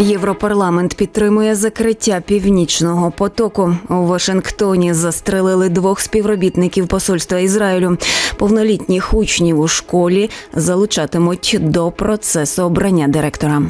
Європарламент підтримує закриття північного потоку. У Вашингтоні застрелили двох співробітників посольства Ізраїлю. Повнолітніх учнів у школі залучатимуть до процесу обрання директора.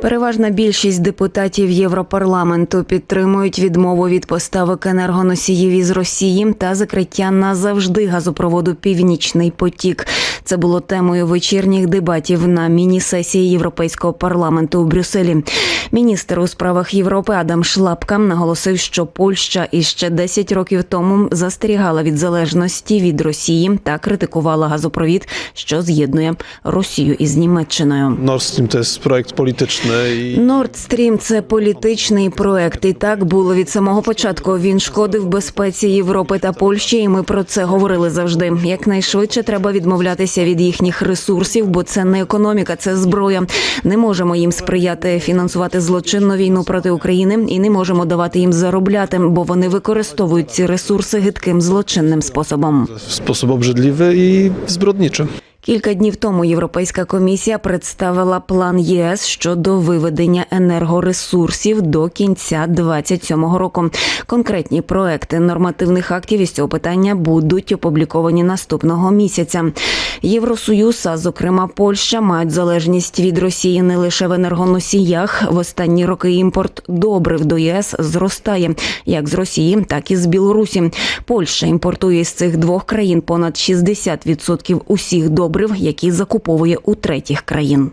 Переважна більшість депутатів Європарламенту підтримують відмову від поставок енергоносіїв із Росії та закриття назавжди газопроводу Північний потік. Це було темою вечірніх дебатів на міні-сесії Європейського парламенту у Брюсселі. Міністр у справах Європи Адам Шлапка наголосив, що Польща іще 10 років тому застерігала від залежності від Росії та критикувала газопровід, що з'єднує Росію із Німеччиною. Nord projekt polityczny i Nord Stream – це політичний проект, і так було від самого початку. Він шкодив безпеці Європи та Польщі, і ми про це говорили завжди. Якнайшвидше треба відмовлятися від їхніх ресурсів, бо це не економіка, це зброя. Не можемо їм сприяти фінансувати злочинну війну проти України, і не можемо давати їм заробляти, бо вони використовують ці ресурси гидким злочинним способом. sposób obrzydliwy i zbrodniczy. Кілька днів тому Європейська комісія представила план ЄС щодо виведення енергоресурсів до кінця 27-го року. Конкретні проекти нормативних актів із цього питання будуть опубліковані наступного місяця. Євросоюз, а зокрема Польща, мають залежність від Росії не лише в енергоносіях. В останні роки імпорт добрив до ЄС зростає як з Росії, так і з Білорусі. Польща імпортує з цих двох країн понад 60% усіх добрив, які закуповує у третіх країн.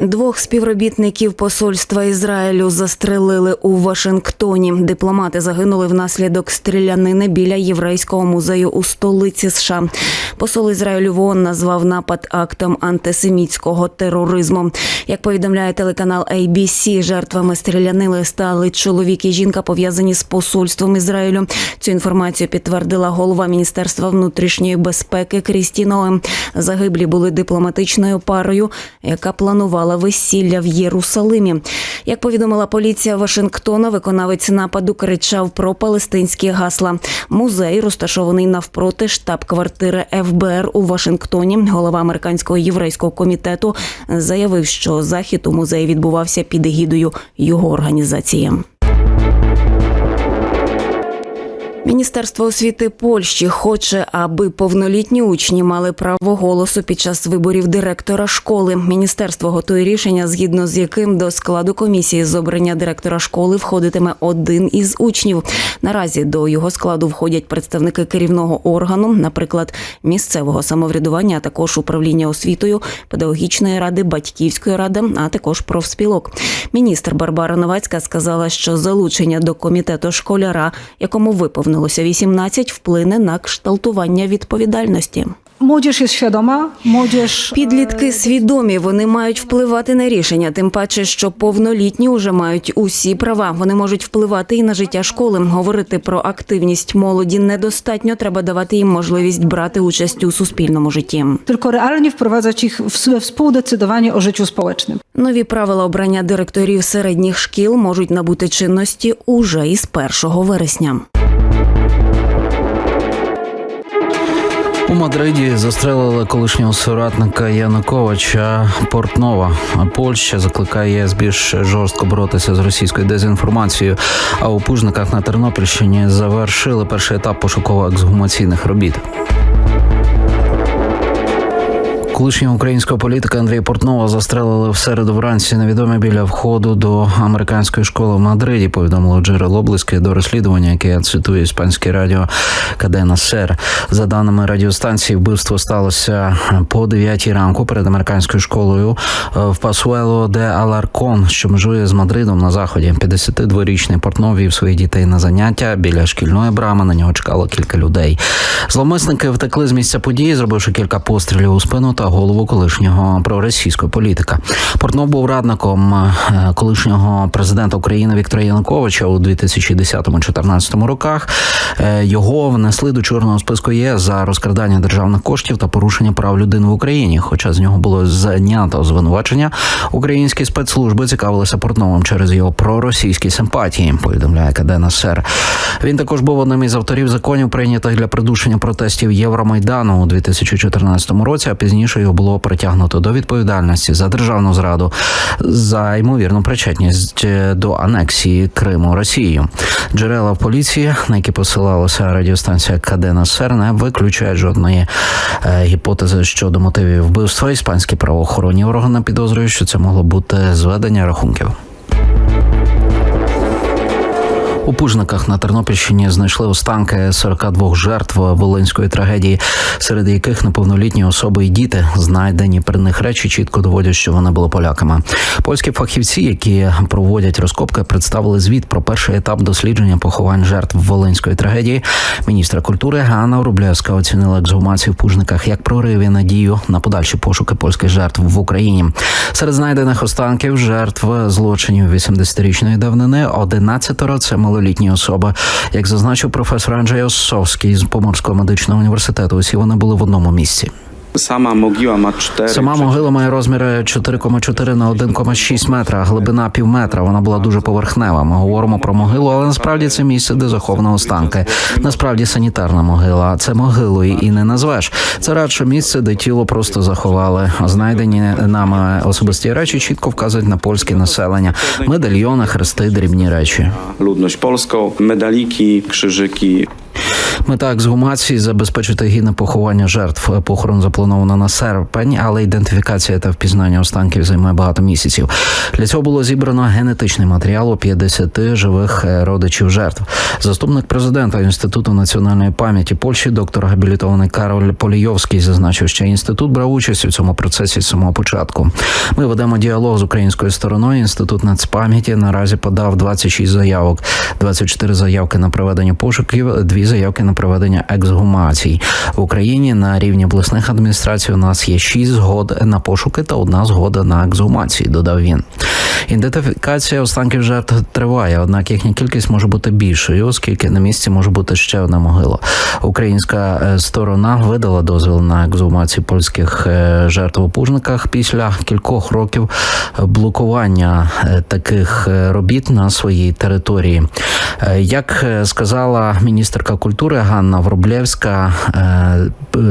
Двох співробітників посольства Ізраїлю застрелили у Вашингтоні. Дипломати загинули внаслідок стрілянини біля єврейського музею у столиці США. Посол Ізраїлю в ООН назвав напад актом антисемітського тероризму. Як повідомляє телеканал ABC, жертвами стрілянини стали чоловік і жінка пов'язані з посольством Ізраїлю. Цю інформацію підтвердила голова міністерства внутрішньої безпеки Крістіна Оем. Загиблі були дипломатичною парою, яка планувала весілля в Єрусалимі. Як повідомила поліція Вашингтона, виконавець нападу кричав про палестинські гасла. Музей розташований навпроти штаб-квартири ФБР у Вашингтоні. Голова американського єврейського комітету заявив, що захід у музеї відбувався під егідою його організації. Міністерство освіти Польщі хоче, аби повнолітні учні мали право голосу під час виборів директора школи. Міністерство готує рішення, згідно з яким до складу комісії з обрання директора школи входитиме один із учнів. Наразі до його складу входять представники керівного органу, наприклад, місцевого самоврядування, а також управління освітою, педагогічної ради, батьківської ради, а також профспілок. Міністр Барбара Новацька сказала, що залучення до комітету школяра, якому виповнилося 18, вплине на кшталтування відповідальності. Młodzież jest świadoma, młodzież Підлітки свідомі, вони мають впливати на рішення, тим паче, що повнолітні вже мають усі права. Вони можуть впливати і на життя школи. Говорити про активність молоді недостатньо. Треба давати їм можливість брати участь у суспільному житті. realnie wprowadzać ich w we współdecydowanie o życiu społecznym. Нові правила обрання директорів середніх шкіл можуть набути чинності уже із 1 вересня. У Мадриді застрелили колишнього соратника Януковича Портнова. Польща закликає ЄС більш жорстко боротися з російською дезінформацією. А у Пужниках на Тернопільщині завершили перший етап пошуково-ексгумаційних робіт. Колишнього українського політика Андрія Портнова застрелили в середу вранці невідомі біля входу до американської школи в Мадриді. Повідомило джерело близьке до розслідування, яке цитує іспанське радіо Кадена Сер. За даними радіостанції, вбивство сталося по 9 ранку перед американською школою е, в Пасуело де Аларкон, що межує з Мадридом на заході. 52-річний Портнов вів своїх дітей на заняття біля шкільної брами. На нього чекало кілька людей. Зловмисники втекли з місця події, зробивши кілька пострілів у спину та голову колишнього проросійського політика. Портнов був радником е, колишнього президента України Віктора Януковича у 2010-2014 роках. Е, Його внесли до чорного списку ЄС за розкрадання державних коштів та порушення прав людини в Україні. Хоча з нього було знято звинувачення, українські спецслужби цікавилися Портновим через його проросійські симпатії. Повідомляє КДНСР. Він також був одним із авторів законів, прийнятих для придушення протестів Євромайдану у 2014 році. А пізніше його було притягнуто до відповідальності за державну зраду за ймовірну причетність е, до анексії Криму Росією. Джерела поліції, на які посилалася радіостанція Кадена Сер, не виключають жодної е, гіпотези щодо мотивів вбивства. Іспанські правоохоронні органи підозрюють, що це могло бути зведення рахунків. У Пужниках на Тернопільщині знайшли останки 42 жертв волинської трагедії, серед яких неповнолітні особи і діти знайдені при них речі чітко доводять, що вони були поляками. Польські фахівці, які проводять розкопки, представили звіт про перший етап дослідження поховань жертв волинської трагедії. Міністра культури Ганна Рублевська оцінила ексгумацію в Пужниках як прорив надію на подальші пошуки польських жертв в Україні. Серед знайдених останків жертв злочинів 80-річної давнини 11 – це малолітні особи. Як зазначив професор Анджей Осовський з Поморського медичного університету, усі вони були в одному місці. Sama mogiła ma 4. Сама могила має розміри 4,4 на 1,6 метра, глибина пів метра. Вона була дуже поверхнева. Ми говоримо про могилу, але насправді це місце, де заховано останки. Насправді санітарна могила. Це могилою і не назвеш. Це радше місце, де тіло просто заховали. Знайдені нами особисті речі чітко вказують на польське населення: медальйони, хрести, дрібні речі. Ludność polską, medaliki, krzyżyki, Мета ексгумації забезпечити гідне поховання жертв. Похорон заплановано на серпень, але ідентифікація та впізнання останків займає багато місяців. Для цього було зібрано генетичний матеріал у 50 живих е, родичів жертв. Заступник президента інституту національної пам'яті Польщі, доктор габілітований Кароль Полійовський, зазначив, що інститут брав участь у цьому процесі з самого початку. Ми ведемо діалог з українською стороною. Інститут нацпам'яті наразі подав 26 заявок, 24 заявки на проведення пошуків, дві заявки на проведення ексгумацій в Україні. На рівні обласних адміністрацій у нас є 6 згод на пошуки та одна згода на ексгумації. Додав він. Ідентифікація останків жертв триває, однак їхня кількість може бути більшою, оскільки на місці може бути ще одна могила. Українська е, сторона видала дозвіл на ексгумацію польських е, жертв у Пужниках після кількох років блокування е, таких робіт на своїй території. Як сказала міністерка культури Ганна Врублєвська, е, е,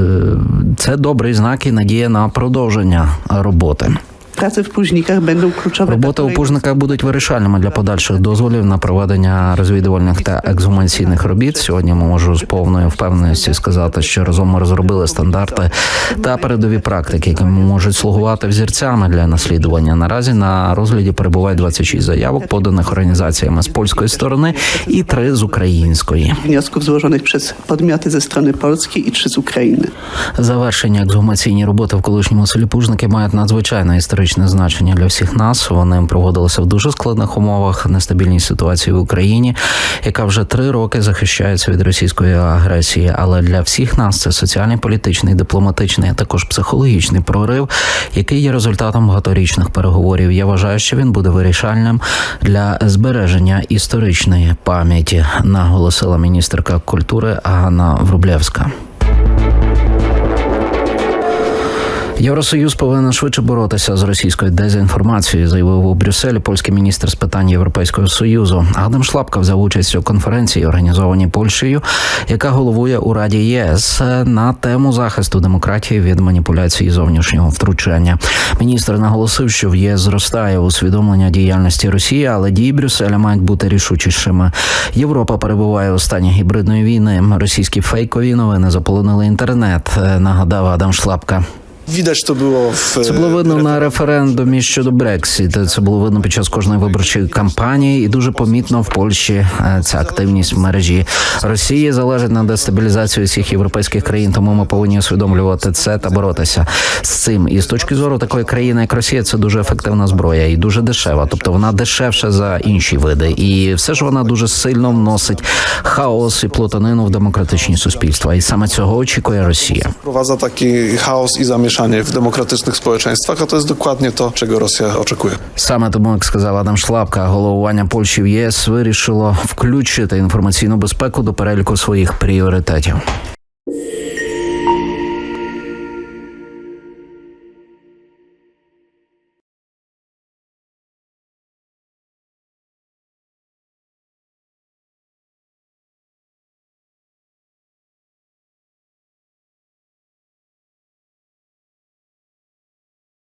це добрий знак і надія на продовження роботи. Prace w późnikach będą kluczowe. Роботи у пужниках будуть вирішальними для подальших дозволів на проведення розвідувальних та ексгумаційних робіт. Сьогодні можу з повною впевненістю сказати, що разом ми розробили стандарти та передові практики, які можуть слугувати взірцями для наслідування. Наразі на розгляді перебуває 26 заявок, поданих організаціями з польської сторони, і три з української. wniosków złożonych przez podmioty ze strony polskiej i trzy z Ukrainy. Завершення ексгумаційні роботи в колишньому селі Пужники мають надзвичайне історичне значення для всіх нас. Вони проводилися в дуже складних умовах, нестабільній ситуації в Україні, яка вже три роки захищається від російської агресії. Але для всіх нас це соціальний, політичний, дипломатичний, а також психологічний прорив, який є результатом багаторічних переговорів. Я вважаю, що він буде вирішальним для збереження історичної пам'яті, наголосила міністерка культури Ганна Врублєвська. Євросоюз повинен швидше боротися з російською дезінформацією, заявив у Брюсселі польський міністр з питань Європейського союзу. Адам Шлапка взяв участь у конференції, організованій Польщею, яка головує у Раді ЄС на тему захисту демократії від маніпуляції зовнішнього втручання. Міністр наголосив, що в ЄС зростає усвідомлення діяльності Росії, але дії Брюсселя мають бути рішучішими. Європа перебуває у стані гібридної війни. Російські фейкові новини заполонили інтернет. е, Нагадав Адам Шлапка. Widać to było w... Це було видно на референдумі щодо Брексіт. Це було видно під час кожної виборчої кампанії, і дуже помітно в Польщі е, ця активність в мережі Росії залежить на дестабілізацію всіх європейських країн. Тому ми повинні усвідомлювати це та боротися з цим. І з точки зору такої країни, як Росія, це дуже ефективна зброя і дуже дешева. Тобто вона дешевша за інші види, і все ж вона дуже сильно вносить хаос і плутанину в демократичні суспільства. І саме цього очікує Росія. Wprowadza taki chaos i zamieszanie zamieszanie w demokratycznych społeczeństwach, a to jest dokładnie to, czego Rosja oczekuje. Саме тому, як сказав Адам Шлапка, головування Польщі в ЄС вирішило включити інформаційну безпеку до переліку своїх пріоритетів.